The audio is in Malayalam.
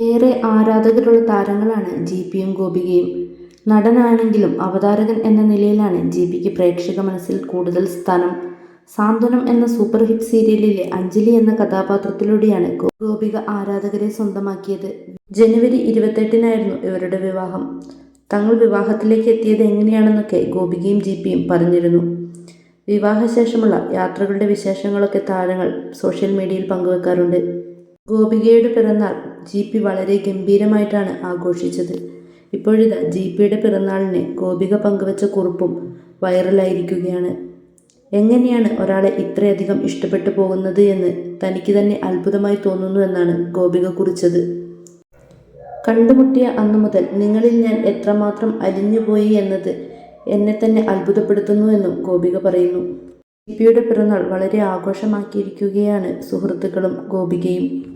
ഏറെ ആരാധകരുള്ള താരങ്ങളാണ് ജി പിയും ഗോപികയും. നടനാണെങ്കിലും അവതാരകൻ എന്ന നിലയിലാണ് ജി പിക്ക് പ്രേക്ഷക മനസ്സിൽ കൂടുതൽ സ്ഥാനം. സാന്ത്വനം എന്ന സൂപ്പർ ഹിറ്റ് സീരിയലിലെ അഞ്ജലി എന്ന കഥാപാത്രത്തിലൂടെയാണ് ഗോപിക ആരാധകരെ സ്വന്തമാക്കിയത്. ജനുവരി ഇരുപത്തെട്ടിനായിരുന്നു ഇവരുടെ വിവാഹം. തങ്ങൾ വിവാഹത്തിലേക്ക് എത്തിയത് എങ്ങനെയാണെന്നൊക്കെ ഗോപികയും ജി പിയും പറഞ്ഞിരുന്നു. വിവാഹശേഷമുള്ള യാത്രകളുടെ വിശേഷങ്ങളൊക്കെ താരങ്ങൾ സോഷ്യൽ മീഡിയയിൽ പങ്കുവെക്കാറുണ്ട്. ഗോപികയുടെ പിറന്നാൾ ജി പി വളരെ ഗംഭീരമായിട്ടാണ് ആഘോഷിച്ചത്. ഇപ്പോഴിതാ ജി പിയുടെ പിറന്നാളിന് ഗോപിക പങ്കുവച്ച കുറിപ്പും വൈറലായിരിക്കുകയാണ്. എങ്ങനെയാണ് ഒരാളെ ഇത്രയധികം ഇഷ്ടപ്പെട്ടു പോകുന്നത് എന്ന് തനിക്ക് തന്നെ അത്ഭുതമായി തോന്നുന്നു എന്നാണ് ഗോപിക കുറിച്ചത്. കണ്ടുമുട്ടിയ അന്നു മുതൽ നിങ്ങളിൽ ഞാൻ എത്രമാത്രം അലിഞ്ഞുപോയി എന്നത് എന്നെ തന്നെ അത്ഭുതപ്പെടുത്തുന്നു എന്നും ഗോപിക പറയുന്നു. ജിപിയുടെ പിറന്നാൾ വളരെ ആഘോഷമാക്കിയിരിക്കുകയാണ് സുഹൃത്തുക്കളും ഗോപികയും.